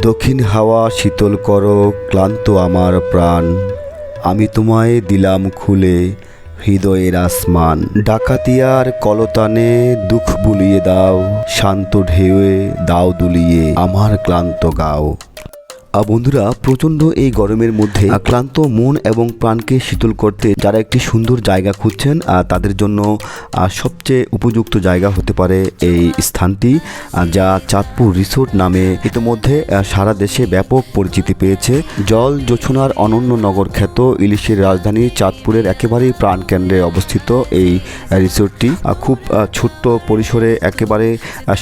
দক্ষিণ হাওয়া শীতল করো, ক্লান্ত আমার প্রাণ। আমি তোমায় দিলাম খুলে, হৃদয়ের আসমান। ডাকাতিয়ার কলতানে দুঃখ বুলিয়ে দাও, শান্ত ঢেউয়ে দাও দুলিয়ে, আমার ক্লান্ত গাও। বন্ধুরা, প্রচণ্ড এই গরমের মধ্যে ক্লান্ত মন এবং প্রাণকে শীতল করতে যারা একটি সুন্দর জায়গা খুঁজছেন তাদের জন্য সবচেয়ে উপযুক্ত জায়গা হতে পারে এই স্থানটি যা চাঁদপুর রিসোর্ট নামে ইতিমধ্যে সারা দেশে ব্যাপক পরিচিতি পেয়েছে। জল জোছনার অনন্য নগর খ্যাত ইলিশের রাজধানী চাঁদপুরের একেবারেই প্রাণকেন্দ্রে অবস্থিত এই রিসোর্টটি। খুব ছোট্ট পরিসরে একেবারে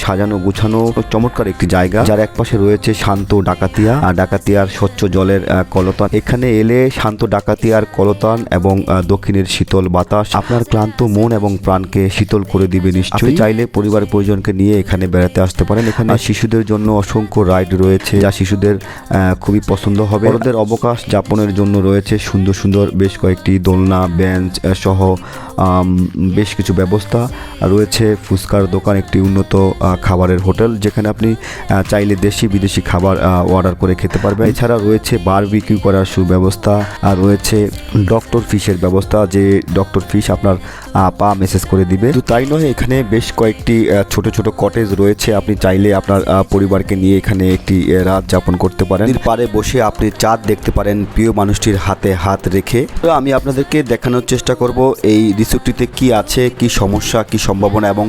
সাজানো গুছানো চমৎকার একটি জায়গা, যার একপাশে রয়েছে শান্ত ডাকাতিয়া ডাকাতিয়ার স্বচ্ছ জলের কলতান। এখানে এলে শান্ত ডাকাতিয়ার কলতান এবং দক্ষিণের শীতল বাতাস। আপনার ক্লান্ত মন এবং প্রাণকে শীতল করে দিবে নিশ্চয়ই। চাইলে পরিবার পরিজনকে নিয়ে এখানে বেড়াতে আসতে পারেন। এখানে শিশুদের জন্য অসংখ্য রাইড রয়েছে যা শিশুদের খুবই পছন্দ হবে। বড়দের অবকাশ যাপনের জন্য রয়েছে সুন্দর সুন্দর বেশ কয়েকটি দোলনা বেঞ্চ সহ বেশ কিছু ব্যবস্থা। রয়েছে ফুচকার দোকান একটি উন্নত খাবারের হোটেল যেখানে আপনি চাইলে দেশি বিদেশি খাবার অর্ডার করে খেতে পারবেন এছাড়া রয়েছে বারবিকিউ করার সুব্যবস্থা, আর রয়েছে ডক্টর ফিশের ব্যবস্থা যে ডক্টর ফিশ আপনার পা মেসেজ করে দিবে। তো তাই নয়, এখানে বেশ কয়েকটি ছোট ছোট কটেজ রয়েছে। আপনি চাইলে আপনার পরিবারকে নিয়ে এখানে একটি রাত যাপন করতে পারেন। পাড়ে বসে আপনি চাঁদ দেখতে পারেন প্রিয় মানুষটির হাতে হাত রেখে। তো আমি আপনাদেরকে দেখানোর চেষ্টা করব এই রিসোর্টটিতে কি আছে, কি সমস্যা, কি সম্ভাবনা এবং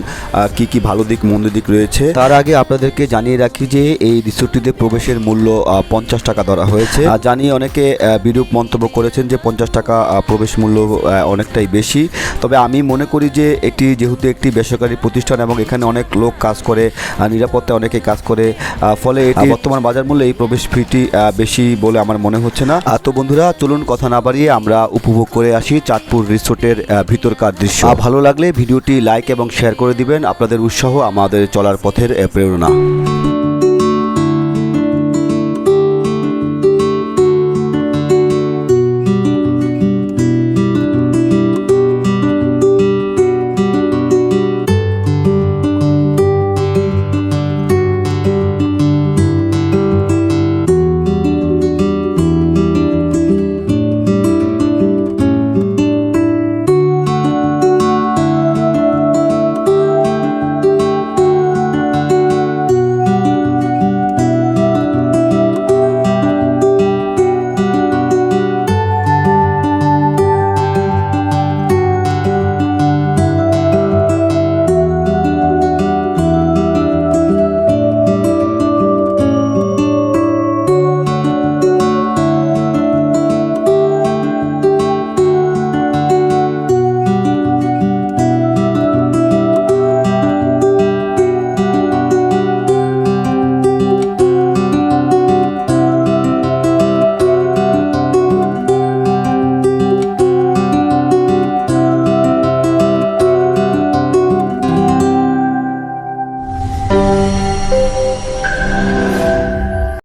কি কি ভালো দিক, মন্দ দিক রয়েছে। তার আগে আপনাদেরকে জানিয়ে রাখি যে এই রিসোর্টটিতে প্রবেশের মূল্য পঞ্চাশ টাকা ধরা হয়েছে। আর জানিয়ে অনেকে বিরূপ মন্তব্য করেছেন যে পঞ্চাশ টাকা প্রবেশ মূল্য অনেকটাই বেশি। তবে আমি মনে করি যে এটি যেহেতু একটি বেসরকারি প্রতিষ্ঠান এবং এখানে অনেক লোক কাজ করে নিরাপত্তায় অনেকে কাজ করে ফলে এটি বর্তমান বাজার মূল্যে এই প্রবেশ ফিটি বেশি বলে আমার মনে হচ্ছে না। তো বন্ধুরা চলুন কথা না বাড়িয়ে আমরা উপভোগ করে আসি চাঁদপুর রিসোর্টের ভিতরকার দৃশ্য। ভালো লাগলে ভিডিওটি লাইক এবং শেয়ার করে দিবেন। আপনাদের উৎসাহ আমাদের চলার পথের প্রেরণা।